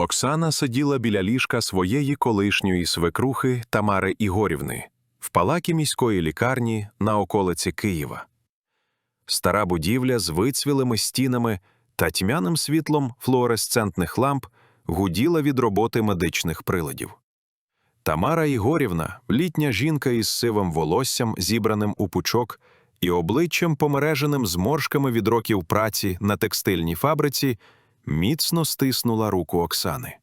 Оксана сиділа біля ліжка своєї колишньої свекрухи Тамари Ігорівни в палакі міської лікарні на околиці Києва. Стара будівля з вицвілими стінами та тьмяним світлом флуоресцентних ламп гуділа від роботи медичних приладів. Тамара Ігорівна, літня жінка із сивим волоссям, зібраним у пучок, і обличчям помереженим зморшками від років праці на текстильній фабриці, міцно стиснула руку Оксани.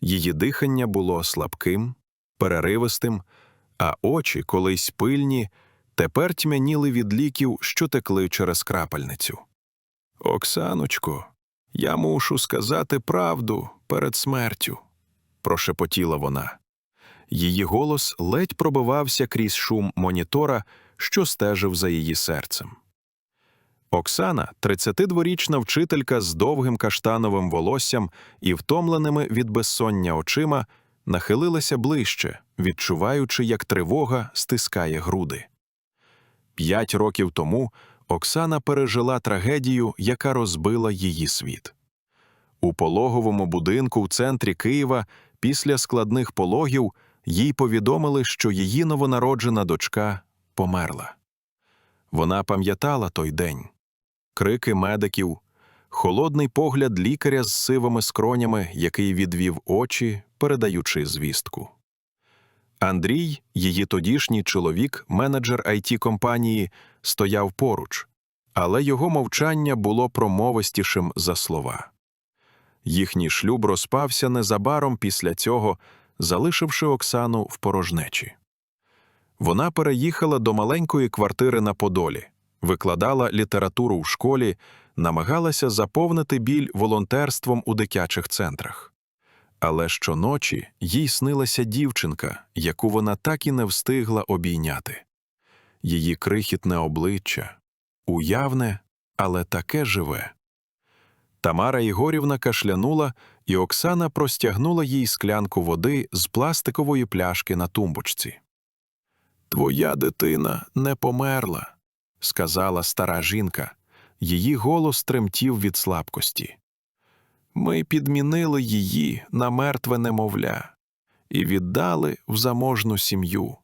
Її дихання було слабким, переривистим, а очі, колись пильні, тепер тьмяніли від ліків, що текли через крапельницю. Оксаночко, я мушу сказати правду перед смертю, прошепотіла вона. Її голос ледь пробивався крізь шум монітора, що стежив за її серцем. Оксана, 32-річна вчителька з довгим каштановим волоссям і втомленими від безсоння очима, нахилилася ближче, відчуваючи, як тривога стискає груди. П'ять років тому Оксана пережила трагедію, яка розбила її світ. У пологовому будинку в центрі Києва після складних пологів їй повідомили, що її новонароджена дочка померла. Вона пам'ятала той день крики медиків, холодний погляд лікаря з сивими скронями, який відвів очі, передаючи звістку. Андрій, її тодішній чоловік, менеджер it компанії, стояв поруч, але його мовчання було промовистішим за слова. Їхній шлюб розпався незабаром після цього, залишивши Оксану в порожнечі. Вона переїхала до маленької квартири на Подолі, викладала літературу в школі, намагалася заповнити біль волонтерством у дитячих центрах. Але щоночі їй снилася дівчинка, яку вона так і не встигла обійняти. Її крихітне обличчя, уявне, але таке живе. Тамара Ігорівна кашлянула, і Оксана простягнула їй склянку води з пластикової пляшки на тумбочці. Твоя дитина не померла, сказала стара жінка. Її голос тремтів від слабкості. Ми підмінили її на мертве немовля і віддали в заможну сім'ю.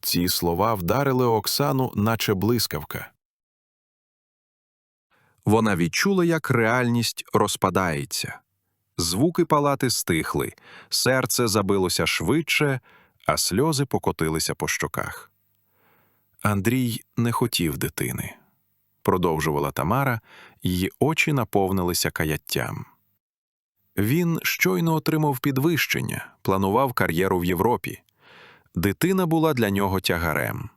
Ці слова вдарили Оксану, наче блискавка. Вона відчула, як реальність розпадається. Звуки палати стихли, серце забилося швидше, а сльози покотилися по щоках. Андрій не хотів дитини, продовжувала Тамара, її очі наповнилися каяттям. Він щойно отримав підвищення, планував кар'єру в Європі. Дитина була для нього тягарем.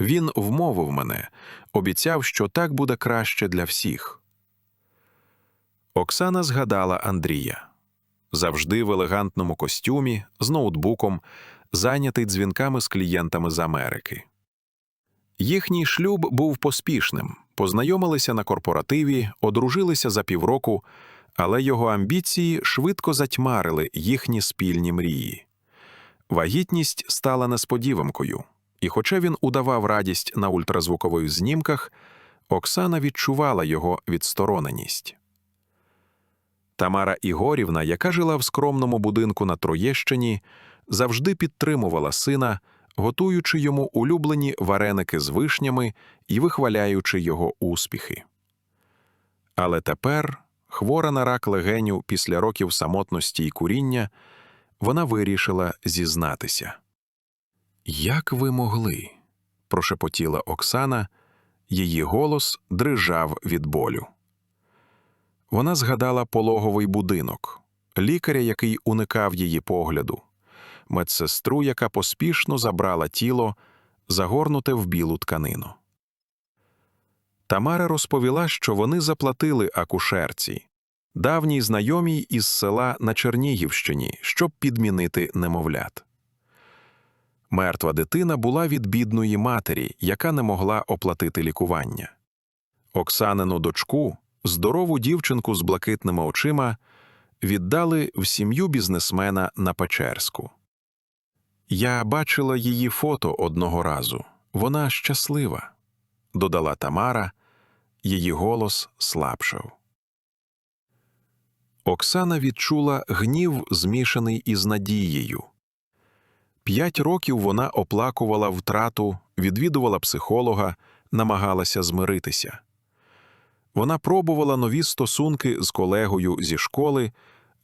Він вмовив мене, обіцяв, що так буде краще для всіх. Оксана згадала Андрія завжди в елегантному костюмі, з ноутбуком, зайнятий дзвінками з клієнтами з Америки. Їхній шлюб був поспішним, познайомилися на корпоративі, одружилися за півроку, але його амбіції швидко затьмарили їхні спільні мрії. Вагітність стала несподіванкою, і, хоча він удавав радість на ультразвукових знімках, Оксана відчувала його відстороненість. Тамара Ігорівна, яка жила в скромному будинку на Троєщині, завжди підтримувала сина, готуючи йому улюблені вареники з вишнями і вихваляючи його успіхи. Але тепер, хвора на рак легеню після років самотності і куріння, вона вирішила зізнатися. Як ви могли? прошепотіла Оксана, її голос дрижав від болю. Вона згадала пологовий будинок, лікаря, який уникав її погляду, медсестру, яка поспішно забрала тіло, загорнуте в білу тканину. Тамара розповіла, що вони заплатили акушерці, давній знайомій із села на Чернігівщині, щоб підмінити немовлят. Мертва дитина була від бідної матері, яка не могла оплатити лікування. Оксанину дочку, здорову дівчинку з блакитними очима, віддали в сім'ю бізнесмена на Печерську. Я бачила її фото одного разу. Вона щаслива, додала Тамара, її голос слабшав. Оксана відчула гнів, змішаний із надією. П'ять років вона оплакувала втрату, відвідувала психолога, намагалася змиритися. Вона пробувала нові стосунки з колегою зі школи,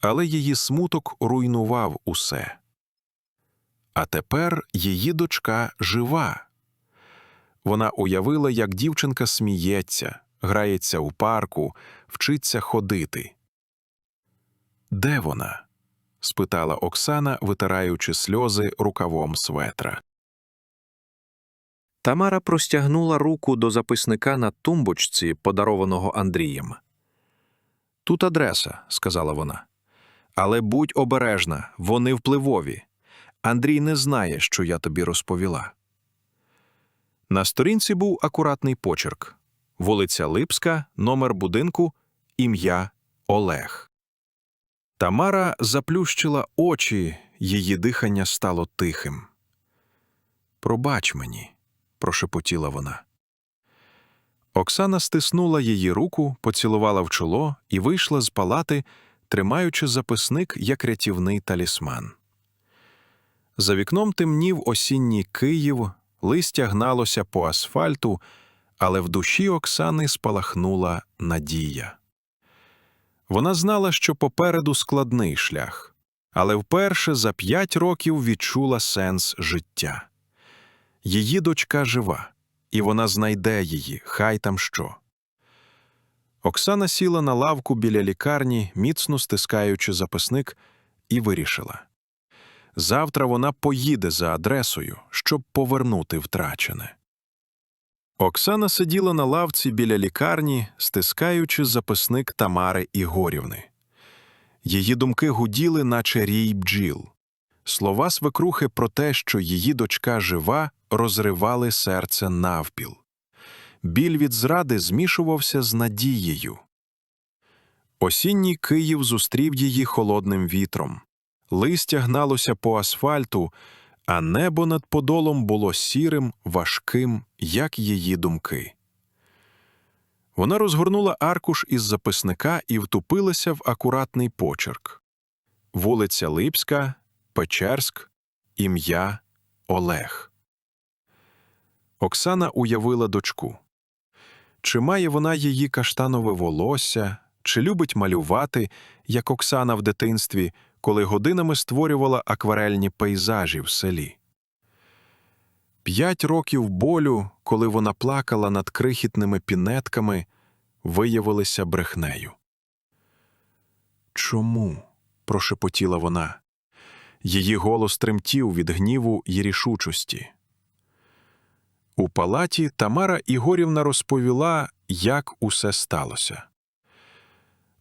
але її смуток руйнував усе. А тепер її дочка жива. Вона уявила, як дівчинка сміється, грається у парку, вчиться ходити. Де вона? спитала Оксана, витираючи сльози рукавом светра. Тамара простягнула руку до записника на тумбочці, подарованого Андрієм. Тут адреса, сказала вона. Але будь обережна, вони впливові. Андрій не знає, що я тобі розповіла. На сторінці був акуратний почерк вулиця Липська, номер будинку, ім'я Олег. Тамара заплющила очі, її дихання стало тихим. Пробач мені, прошепотіла вона. Оксана стиснула її руку, поцілувала в чоло і вийшла з палати, тримаючи записник як рятівний талісман. За вікном темнів осінній Київ, листя гналося по асфальту, але в душі Оксани спалахнула надія. Вона знала, що попереду складний шлях, але вперше за п'ять років відчула сенс життя. Її дочка жива, і вона знайде її, хай там що. Оксана сіла на лавку біля лікарні, міцно стискаючи записник, і вирішила. Завтра вона поїде за адресою, щоб повернути втрачене. Оксана сиділа на лавці біля лікарні, стискаючи записник Тамари Ігорівни. Її думки гуділи, наче рій бджіл. Слова свекрухи про те, що її дочка жива, розривали серце навпіл. Біль від зради змішувався з надією. Осінній Київ зустрів її холодним вітром. Листя гналося по асфальту, а небо над подолом було сірим, важким, як її думки. Вона розгорнула аркуш із записника і втупилася в акуратний почерк вулиця Липська, Печерськ, ім'я Олег. Оксана уявила дочку. Чи має вона її каштанове волосся, чи любить малювати, як Оксана в дитинстві, коли годинами створювала акварельні пейзажі в селі. П'ять років болю, коли вона плакала над крихітними пінетками, виявилися брехнею. Чому? прошепотіла вона. Її голос тремтів від гніву й рішучості. У палаті Тамара Ігорівна розповіла, як усе сталося.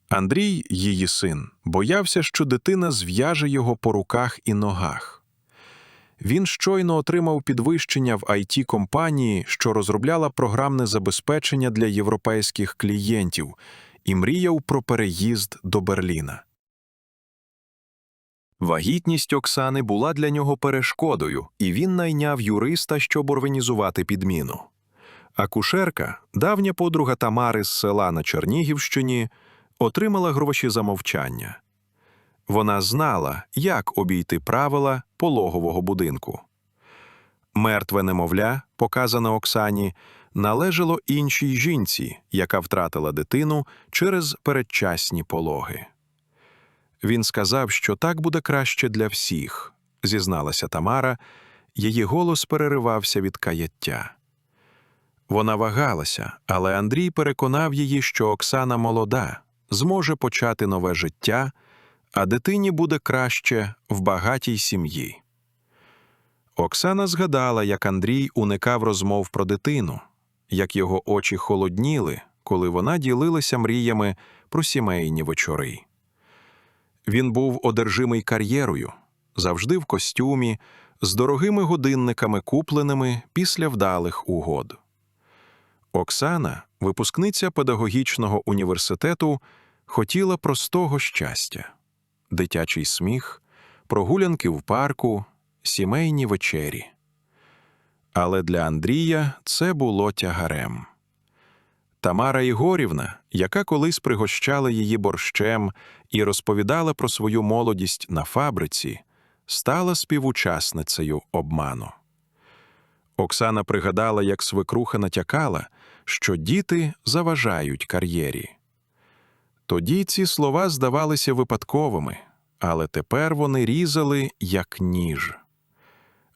Андрій, її син, боявся, що дитина зв'яже його по руках і ногах. Він щойно отримав підвищення в it компанії, що розробляла програмне забезпечення для європейських клієнтів, і мріяв про переїзд до Берліна. Вагітність Оксани була для нього перешкодою, і він найняв юриста, щоб організувати підміну. Акушерка, давня подруга Тамари з села на Чернігівщині, отримала гроші за мовчання. Вона знала, як обійти правила пологового будинку. Мертве немовля, показане Оксані, належало іншій жінці, яка втратила дитину через передчасні пологи. Він сказав, що так буде краще для всіх, зізналася Тамара, її голос переривався від каяття. Вона вагалася, але Андрій переконав її, що Оксана молода, зможе почати нове життя, а дитині буде краще в багатій сім'ї. Оксана згадала, як Андрій уникав розмов про дитину, як його очі холодніли, коли вона ділилася мріями про сімейні вечори. Він був одержимий кар'єрою, завжди в костюмі, з дорогими годинниками, купленими після вдалих угод. Оксана, випускниця педагогічного університету, хотіла простого щастя дитячий сміх, прогулянки в парку, сімейні вечері. Але для Андрія це було тягарем. Тамара Ігорівна, яка колись пригощала її борщем і розповідала про свою молодість на фабриці, стала співучасницею обману. Оксана пригадала, як свекруха натякала, що діти заважають кар'єрі. Тоді ці слова здавалися випадковими, але тепер вони різали, як ніж.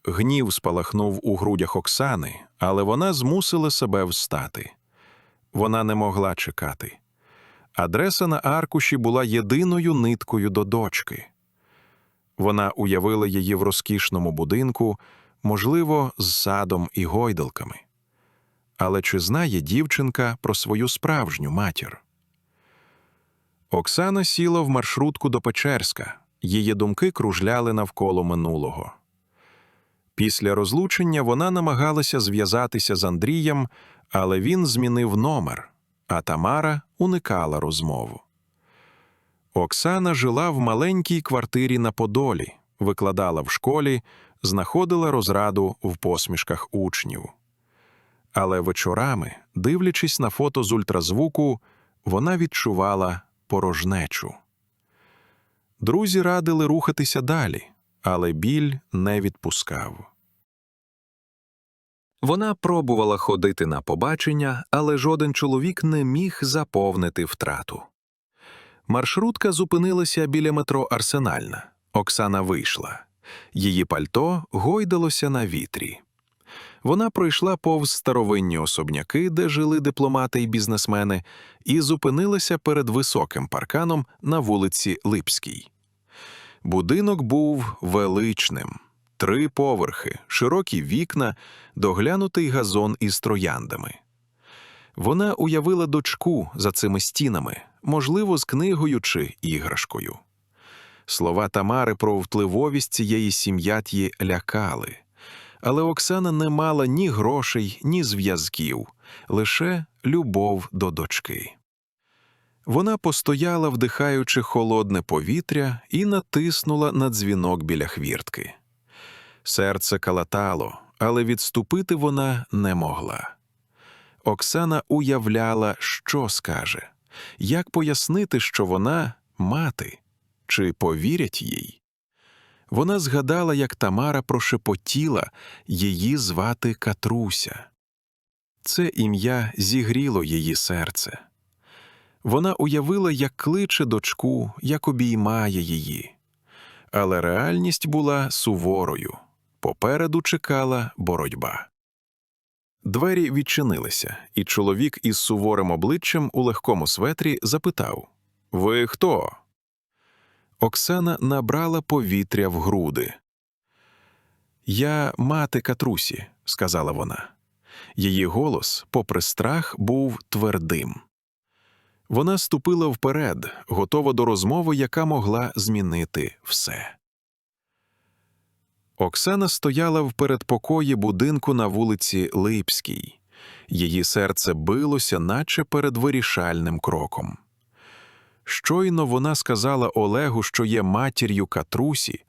Гнів спалахнув у грудях Оксани, але вона змусила себе встати. Вона не могла чекати. Адреса на аркуші була єдиною ниткою до дочки. Вона уявила її в розкішному будинку, можливо, з садом і гойдалками. Але чи знає дівчинка про свою справжню матір? Оксана сіла в маршрутку до Печерська. Її думки кружляли навколо минулого. Після розлучення вона намагалася зв'язатися з Андрієм, але він змінив номер, а Тамара уникала розмову. Оксана жила в маленькій квартирі на Подолі, викладала в школі, знаходила розраду в посмішках учнів. Але вечорами, дивлячись на фото з ультразвуку, вона відчувала порожнечу. Друзі радили рухатися далі, але біль не відпускав. Вона пробувала ходити на побачення, але жоден чоловік не міг заповнити втрату. Маршрутка зупинилася біля метро Арсенальна. Оксана вийшла. Її пальто гойдалося на вітрі. Вона пройшла повз старовинні особняки, де жили дипломати і бізнесмени, і зупинилася перед високим парканом на вулиці Липській. Будинок був величним. Три поверхи, широкі вікна, доглянутий газон із трояндами. Вона уявила дочку за цими стінами, можливо, з книгою чи іграшкою. Слова Тамари про впливовість цієї сім'ятії лякали. Але Оксана не мала ні грошей, ні зв'язків, лише любов до дочки. Вона постояла, вдихаючи холодне повітря, і натиснула на дзвінок біля хвіртки. Серце калатало, але відступити вона не могла. Оксана уявляла, що скаже, як пояснити, що вона мати, чи повірять їй. Вона згадала, як Тамара прошепотіла її звати Катруся. Це ім'я зігріло її серце. Вона уявила, як кличе дочку, як обіймає її. Але реальність була суворою. Попереду чекала боротьба. Двері відчинилися, і чоловік із суворим обличчям у легкому светрі запитав Ви хто? Оксана набрала повітря в груди. Я мати Катрусі, сказала вона. Її голос, попри страх, був твердим. Вона ступила вперед, готова до розмови, яка могла змінити все. Оксана стояла в передпокої будинку на вулиці Липській. Її серце билося, наче перед вирішальним кроком. Щойно вона сказала Олегу, що є матір'ю Катрусі,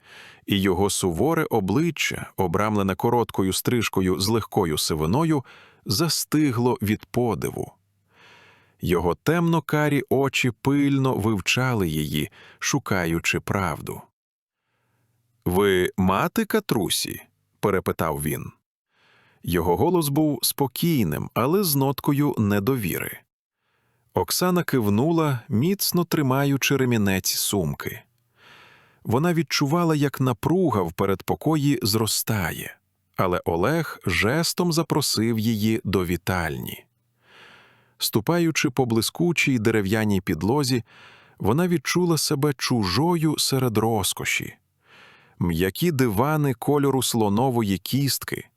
і його суворе обличчя, обрамлене короткою стрижкою з легкою сивиною, застигло від подиву. Його темно-карі очі пильно вивчали її, шукаючи правду. Ви мати Катрусі? перепитав він. Його голос був спокійним, але з ноткою недовіри. Оксана кивнула, міцно тримаючи ремінець сумки. Вона відчувала, як напруга в передпокої зростає, але Олег жестом запросив її до вітальні. Ступаючи по блискучій дерев'яній підлозі, вона відчула себе чужою серед розкоші. М'які дивани кольору слонової кістки,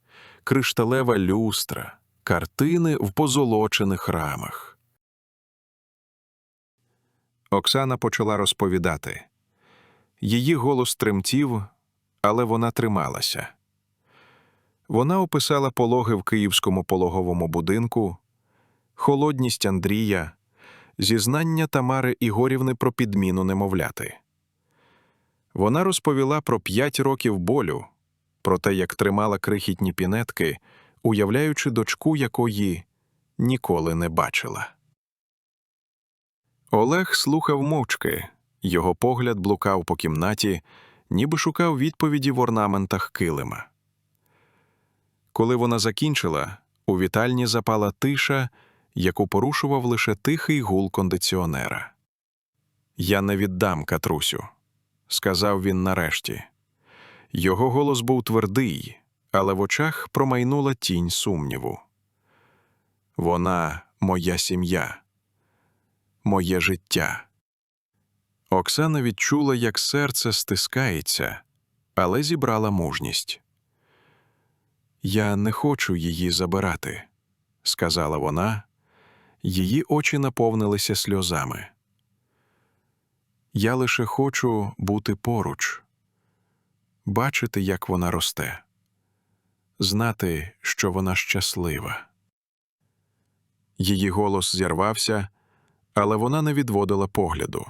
кришталева люстра, картини в позолочених рамах. Оксана почала розповідати. Її голос тремтів, але вона трималася. Вона описала пологи в київському пологовому будинку, холодність Андрія, зізнання Тамари Ігорівни про підміну немовляти. Вона розповіла про п'ять років болю, про те, як тримала крихітні пінетки, уявляючи дочку якої ніколи не бачила. Олег слухав мовчки, його погляд блукав по кімнаті, ніби шукав відповіді в орнаментах килима. Коли вона закінчила, у вітальні запала тиша, яку порушував лише тихий гул кондиціонера. Я не віддам Катрусю, сказав він нарешті. Його голос був твердий, але в очах промайнула тінь сумніву. Вона моя сім'я, моє життя. Оксана відчула, як серце стискається, але зібрала мужність. Я не хочу її забирати, сказала вона. Її очі наповнилися сльозами. Я лише хочу бути поруч, бачити, як вона росте, знати, що вона щаслива. Її голос зірвався, але вона не відводила погляду.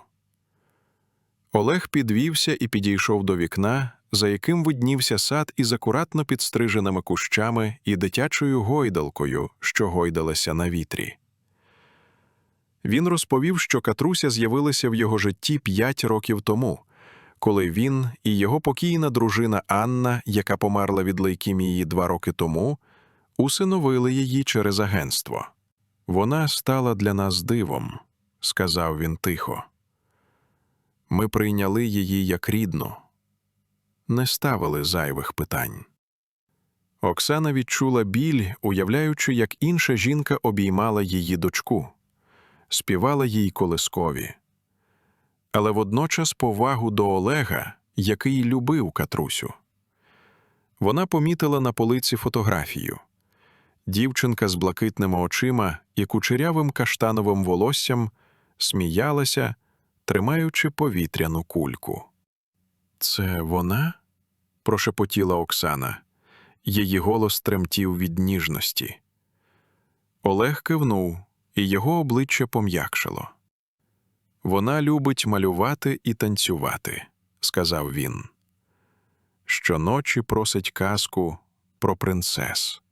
Олег підвівся і підійшов до вікна, за яким виднівся сад із акуратно підстриженими кущами і дитячою гойдалкою, що гойдалася на вітрі. Він розповів, що Катруся з'явилася в його житті п'ять років тому, коли він і його покійна дружина Анна, яка померла від лейкемії два роки тому, усиновили її через агентство. Вона стала для нас дивом, сказав він тихо. Ми прийняли її як рідну, не ставили зайвих питань. Оксана відчула біль, уявляючи, як інша жінка обіймала її дочку, співала їй колискові, але водночас повагу до Олега, який любив Катрусю. Вона помітила на полиці фотографію. Дівчинка з блакитними очима і кучерявим каштановим волоссям сміялася, тримаючи повітряну кульку. Це вона? прошепотіла Оксана. Її голос тремтів від ніжності. Олег кивнув, і його обличчя пом'якшило. Вона любить малювати і танцювати, сказав він. Щоночі просить казку про принцес.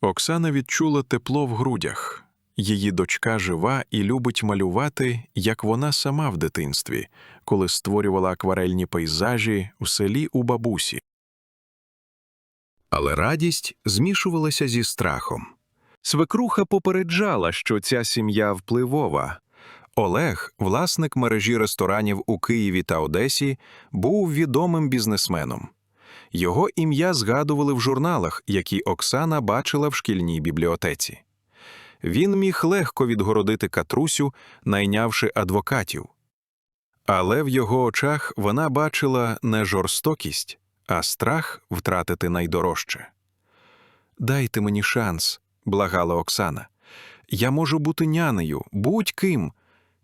Оксана відчула тепло в грудях. Її дочка жива і любить малювати, як вона сама в дитинстві, коли створювала акварельні пейзажі в селі у бабусі. Але радість змішувалася зі страхом. Свекруха попереджала, що ця сім'я впливова. Олег, власник мережі ресторанів у Києві та Одесі, був відомим бізнесменом. Його ім'я згадували в журналах, які Оксана бачила в шкільній бібліотеці. Він міг легко відгородити Катрусю, найнявши адвокатів. Але в його очах вона бачила не жорстокість, а страх втратити найдорожче. Дайте мені шанс, благала Оксана. Я можу бути нянею, будь-ким,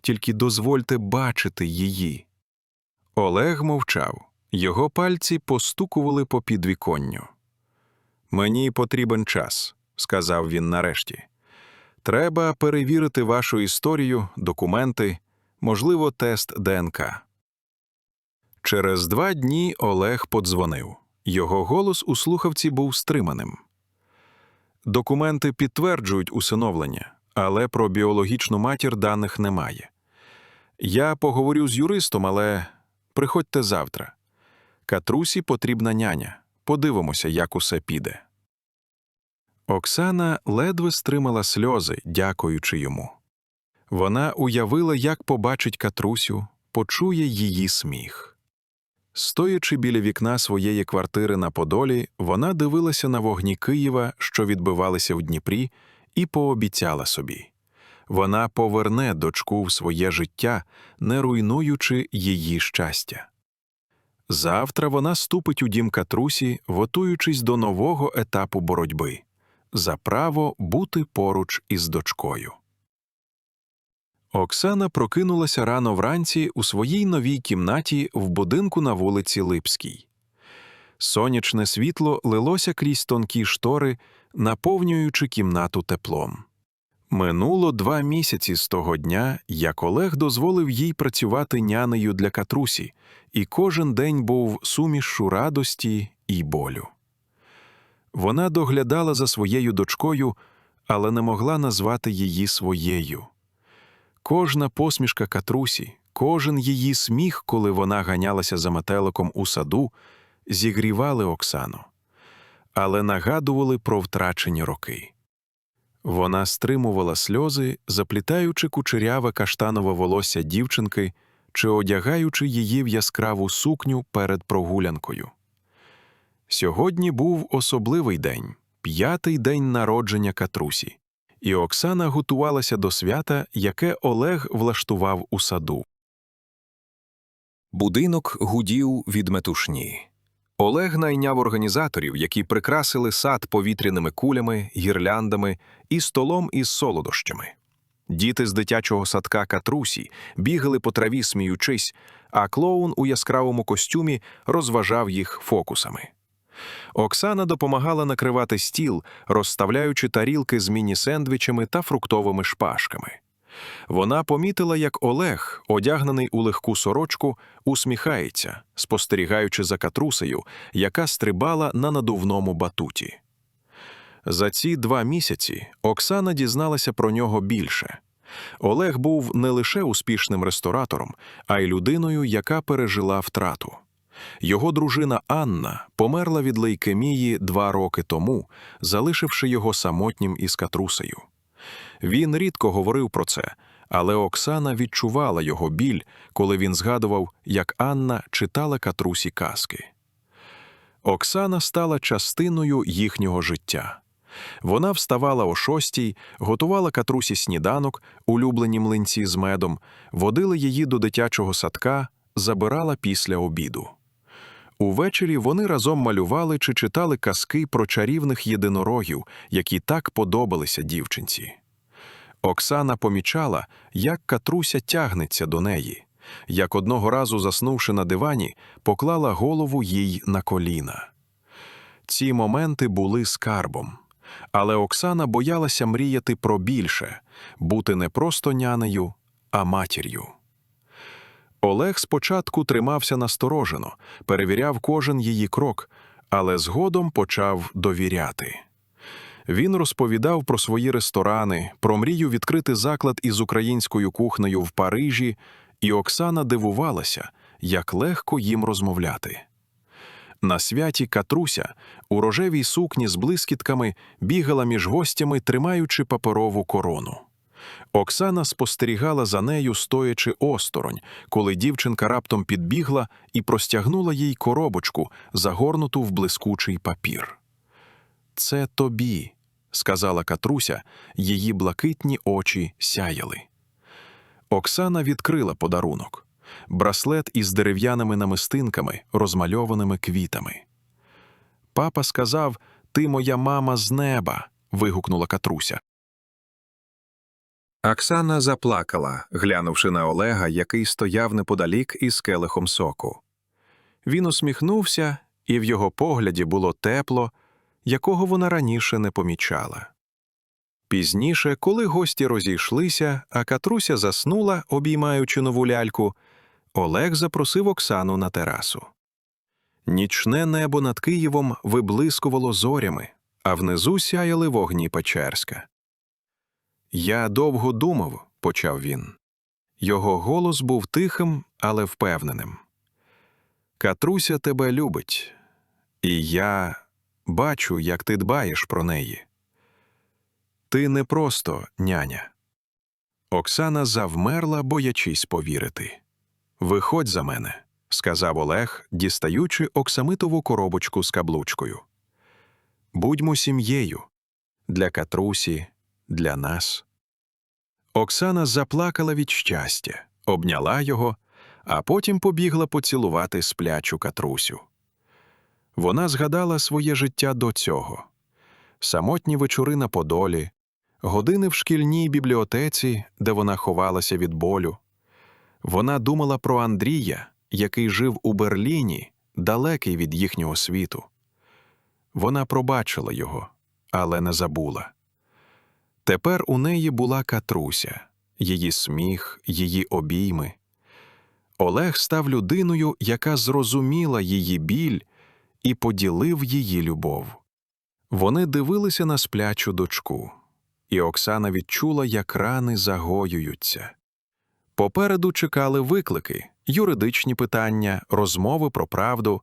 тільки дозвольте бачити її. Олег мовчав. Його пальці постукували по підвіконню. Мені потрібен час, сказав він нарешті. Треба перевірити вашу історію, документи, можливо, тест ДНК. Через два дні Олег подзвонив. Його голос у слухавці був стриманим. Документи підтверджують усиновлення, але про біологічну матір даних немає. Я поговорю з юристом, але приходьте завтра. Катрусі потрібна няня. Подивимося, як усе піде. Оксана ледве стримала сльози, дякуючи йому. Вона уявила, як побачить Катрусю, почує її сміх. Стоячи біля вікна своєї квартири на Подолі, вона дивилася на вогні Києва, що відбивалися в Дніпрі, і пообіцяла собі вона поверне дочку в своє життя, не руйнуючи її щастя. Завтра вона ступить у дім Катрусі, готуючись до нового етапу боротьби за право бути поруч із дочкою. Оксана прокинулася рано вранці у своїй новій кімнаті в будинку на вулиці Липській. Сонячне світло лилося крізь тонкі штори, наповнюючи кімнату теплом. Минуло два місяці з того дня, як Олег дозволив їй працювати нянею для Катрусі, і кожен день був сумішшу радості і болю. Вона доглядала за своєю дочкою, але не могла назвати її своєю. Кожна посмішка Катрусі, кожен її сміх, коли вона ганялася за метеликом у саду, зігрівали Оксану, але нагадували про втрачені роки. Вона стримувала сльози, заплітаючи кучеряве каштанове волосся дівчинки чи одягаючи її в яскраву сукню перед прогулянкою. Сьогодні був особливий день, п'ятий день народження Катрусі, і Оксана готувалася до свята, яке Олег влаштував у саду. Будинок гудів від метушні. Олег найняв організаторів, які прикрасили сад повітряними кулями, гірляндами і столом із солодощами. Діти з дитячого садка Катрусі бігали по траві, сміючись, а клоун у яскравому костюмі розважав їх фокусами. Оксана допомагала накривати стіл, розставляючи тарілки з міні-сендвічами та фруктовими шпажками. Вона помітила, як Олег, одягнений у легку сорочку, усміхається, спостерігаючи за катрусею, яка стрибала на надувному батуті. За ці два місяці Оксана дізналася про нього більше. Олег був не лише успішним ресторатором, а й людиною, яка пережила втрату. Його дружина Анна померла від лейкемії два роки тому, залишивши його самотнім із катрусею. Він рідко говорив про це, але Оксана відчувала його біль, коли він згадував, як Анна читала катрусі казки. Оксана стала частиною їхнього життя. Вона вставала о шостій, готувала катрусі сніданок, улюблені млинці з медом, водила її до дитячого садка, забирала після обіду. Увечері вони разом малювали чи читали казки про чарівних єдинорогів, які так подобалися дівчинці. Оксана помічала, як Катруся тягнеться до неї, як одного разу, заснувши на дивані, поклала голову їй на коліна. Ці моменти були скарбом. Але Оксана боялася мріяти про більше бути не просто нянею, а матір'ю. Олег спочатку тримався насторожено, перевіряв кожен її крок, але згодом почав довіряти. Він розповідав про свої ресторани, про мрію відкрити заклад із українською кухнею в Парижі, і Оксана дивувалася, як легко їм розмовляти. На святі Катруся у рожевій сукні з блискітками бігала між гостями, тримаючи паперову корону. Оксана спостерігала за нею, стоячи осторонь, коли дівчинка раптом підбігла і простягнула їй коробочку, загорнуту в блискучий папір. Це тобі, сказала Катруся, її блакитні очі сяяли. Оксана відкрила подарунок браслет із дерев'яними намистинками, розмальованими квітами. Папа сказав: Ти моя мама з неба. вигукнула Катруся. Оксана заплакала, глянувши на Олега, який стояв неподалік із келихом соку. Він усміхнувся, і в його погляді було тепло, якого вона раніше не помічала. Пізніше, коли гості розійшлися, а Катруся заснула, обіймаючи нову ляльку, Олег запросив Оксану на терасу. Нічне небо над Києвом виблискувало зорями, а внизу сяяли вогні Печерська. Я довго думав, почав він. Його голос був тихим, але впевненим. Катруся тебе любить, і я бачу, як ти дбаєш про неї. Ти не просто няня. Оксана завмерла, боячись повірити. Виходь за мене, сказав Олег, дістаючи оксамитову коробочку з каблучкою. Будьмо сім'єю для Катрусі, для нас. Оксана заплакала від щастя, обняла його, а потім побігла поцілувати сплячу Катрусю. Вона згадала своє життя до цього самотні вечори на Подолі, години в шкільній бібліотеці, де вона ховалася від болю. Вона думала про Андрія, який жив у Берліні, далекий від їхнього світу. Вона пробачила його, але не забула. Тепер у неї була Катруся, її сміх, її обійми. Олег став людиною, яка зрозуміла її біль і поділив її любов. Вони дивилися на сплячу дочку. і Оксана відчула, як рани загоюються. Попереду чекали виклики, юридичні питання, розмови про правду,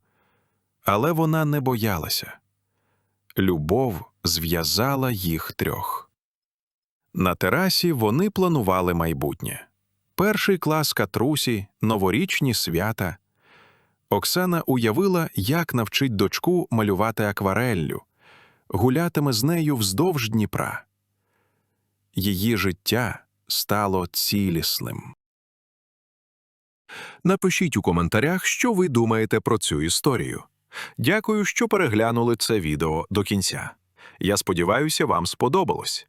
але вона не боялася. Любов зв'язала їх трьох. На терасі вони планували майбутнє. Перший клас катрусі, новорічні свята. Оксана уявила, як навчить дочку малювати аквареллю, гулятиме з нею вздовж Дніпра. Її життя стало цілісним. Напишіть у коментарях, що ви думаєте про цю історію. Дякую, що переглянули це відео до кінця. Я сподіваюся, вам сподобалось.